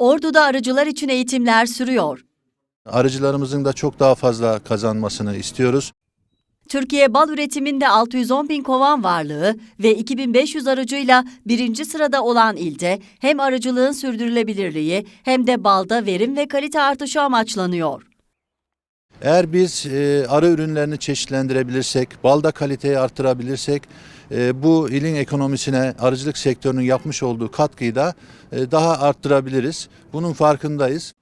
Ordu'da arıcılar için eğitimler sürüyor. Arıcılarımızın da çok daha fazla kazanmasını istiyoruz. Türkiye bal üretiminde 610 bin kovan varlığı ve 2500 arıcıyla birinci sırada olan ilde hem arıcılığın sürdürülebilirliği hem de balda verim ve kalite artışı amaçlanıyor. Eğer biz e, arı ürünlerini çeşitlendirebilirsek, balda kaliteyi arttırabilirsek e, bu ilin ekonomisine arıcılık sektörünün yapmış olduğu katkıyı da e, daha arttırabiliriz. Bunun farkındayız.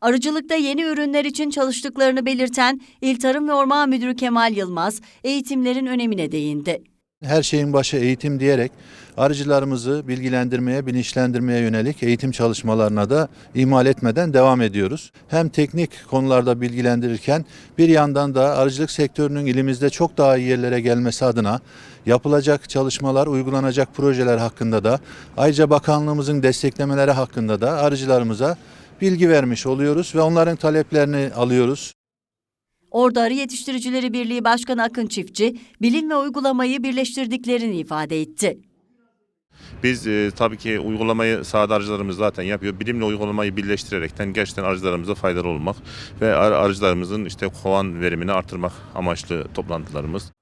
Arıcılıkta yeni ürünler için çalıştıklarını belirten İl Tarım ve Orman Müdürü Kemal Yılmaz, eğitimlerin önemine değindi. Her şeyin başı eğitim diyerek arıcılarımızı bilgilendirmeye, bilinçlendirmeye yönelik eğitim çalışmalarına da ihmal etmeden devam ediyoruz. Hem teknik konularda bilgilendirirken bir yandan da arıcılık sektörünün ilimizde çok daha iyi yerlere gelmesi adına yapılacak çalışmalar, uygulanacak projeler hakkında da ayrıca bakanlığımızın desteklemeleri hakkında da arıcılarımıza bilgi vermiş oluyoruz ve onların taleplerini alıyoruz. Ordu Arı Yetiştiricileri Birliği Başkanı Akın Çiftçi, bilim ve uygulamayı birleştirdiklerini ifade etti. Biz e, tabii ki uygulamayı sahada arıcılarımız zaten yapıyor. Bilimle uygulamayı birleştirerekten gerçekten arıcılarımıza faydalı olmak ve ar- arıcılarımızın işte kovan verimini artırmak amaçlı toplantılarımız.